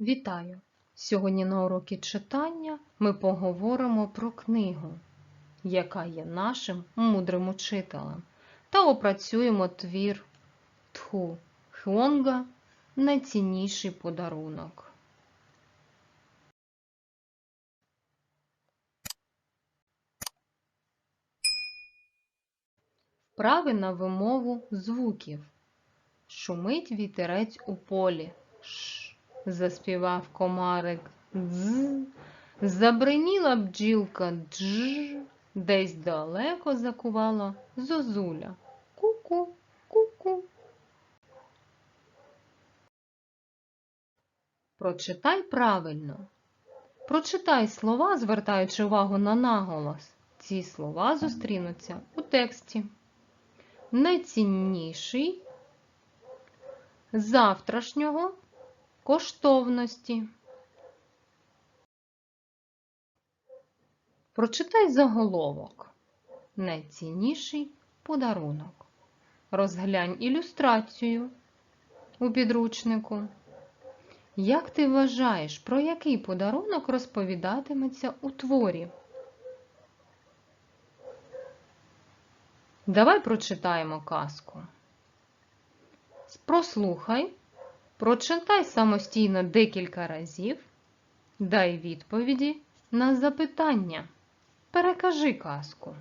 Вітаю! Сьогодні на уроці читання ми поговоримо про книгу, яка є нашим мудрим учителем, та опрацюємо твір Тху Хонга Найцінніший подарунок. Вправи на вимову звуків. Шумить вітерець у полі. Ш. Заспівав комарик дз. Забриніла бджілка дж. Десь далеко закувала зозуля. Ку-ку, ку-ку. Прочитай правильно. Прочитай слова, звертаючи увагу на наголос. Ці слова зустрінуться у тексті. Найцінніший завтрашнього коштовності. Прочитай заголовок. Найцінніший подарунок. Розглянь ілюстрацію у підручнику. Як ти вважаєш, про який подарунок розповідатиметься у творі? Давай прочитаємо казку. Прослухай, прочитай самостійно декілька разів, дай відповіді на запитання. Перекажи казку.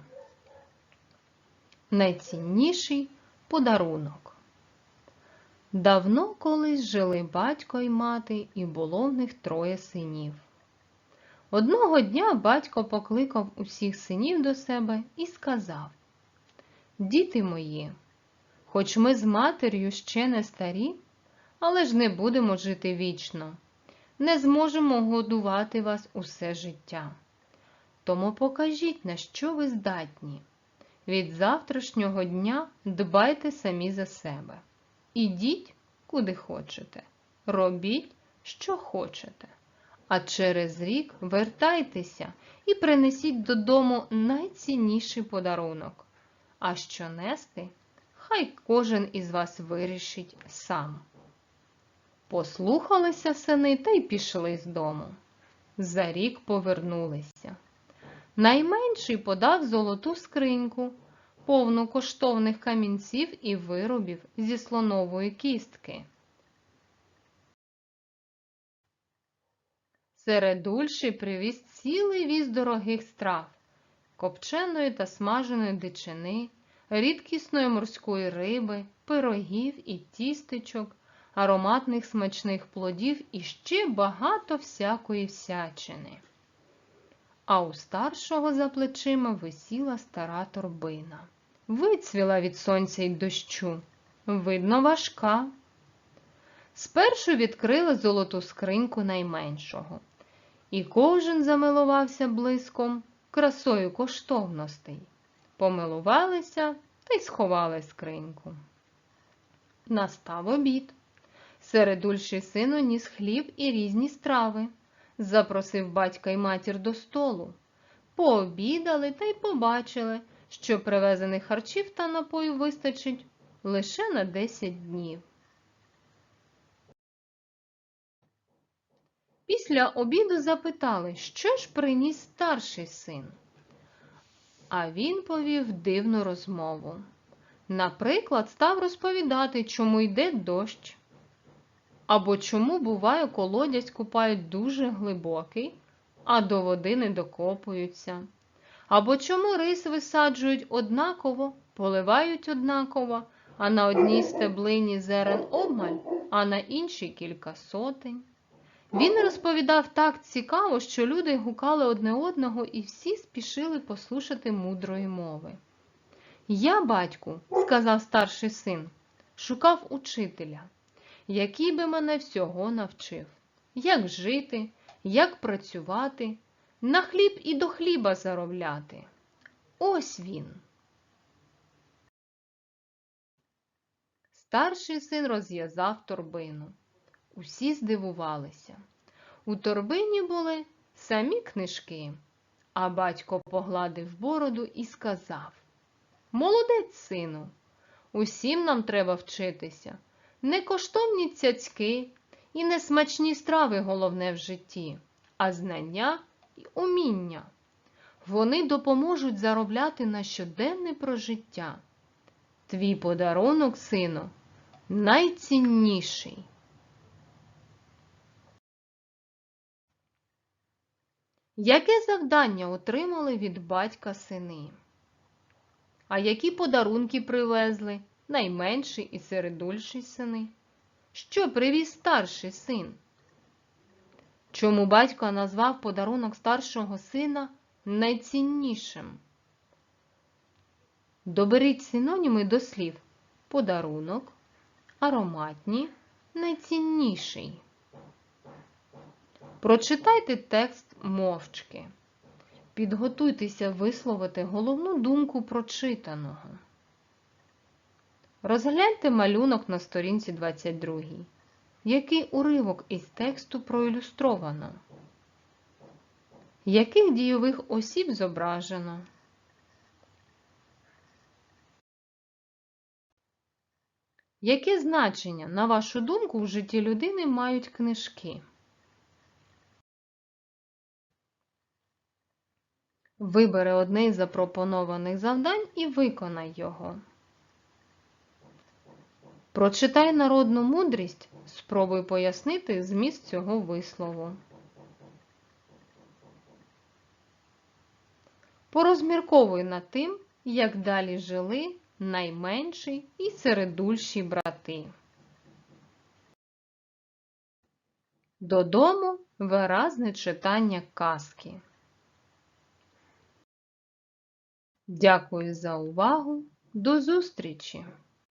Найцінніший подарунок. Давно колись жили батько і мати, і було в них троє синів. Одного дня батько покликав усіх синів до себе і сказав: Діти мої, хоч ми з матір'ю ще не старі, але ж не будемо жити вічно, не зможемо годувати вас усе життя. Тому покажіть, на що ви здатні. Від завтрашнього дня дбайте самі за себе. Ідіть, куди хочете, робіть, що хочете. А через рік вертайтеся і принесіть додому найцінніший подарунок. А що нести, хай кожен із вас вирішить сам. Послухалися сини та й пішли з дому. За рік повернулися. Найменший подав золоту скриньку, повну коштовних камінців і виробів зі слонової кістки. Середульший привіз цілий віз дорогих страв, копченої та смаженої дичини, рідкісної морської риби, пирогів і тістечок, ароматних смачних плодів і ще багато всякої всячини. А у старшого за плечима висіла стара торбина. Вицвіла від сонця й дощу. Видно, важка. Спершу відкрили золоту скриньку найменшого, і кожен замилувався блиском красою коштовностей. Помилувалися та й сховали скриньку. Настав обід. Середульший сину ніс хліб і різні страви. Запросив батька й матір до столу. Пообідали та й побачили, що привезених харчів та напою вистачить лише на 10 днів. Після обіду запитали, що ж приніс старший син. А він повів дивну розмову. Наприклад, став розповідати, чому йде дощ, або чому, буває, колодязь купають дуже глибокий, а до води не докопуються, або чому рис висаджують однаково, поливають однаково, а на одній стеблині зерен обмаль, а на іншій кілька сотень. Він розповідав так цікаво, що люди гукали одне одного і всі спішили послухати мудрої мови. Я, батьку, сказав старший син, шукав учителя, який би мене всього навчив, як жити, як працювати, на хліб і до хліба заробляти. Ось він. Старший син розв'язав торбину. Усі здивувалися. У торбині були самі книжки, а батько погладив бороду і сказав Молодець, сину, усім нам треба вчитися. Не коштовні цяцьки І не смачні страви головне в житті, а знання і уміння. Вони допоможуть заробляти на щоденне прожиття. Твій подарунок, сину, найцінніший. Яке завдання отримали від батька сини? А які подарунки привезли найменший і середульший сини? Що привіз старший син? Чому батько назвав подарунок старшого сина найціннішим? Доберіть синоніми до слів подарунок, ароматні, найцінніший. Прочитайте текст мовчки. Підготуйтеся висловити головну думку прочитаного. Розгляньте малюнок на сторінці 22. Який уривок із тексту проілюстровано? Яких дійових осіб зображено? Яке значення, на вашу думку, в житті людини мають книжки? Вибери одне із запропонованих завдань і виконай його. Прочитай народну мудрість, спробуй пояснити зміст цього вислову. Порозмірковуй над тим, як далі жили найменші і середульші брати. Додому виразне читання казки. Дякую за увагу. До зустрічі!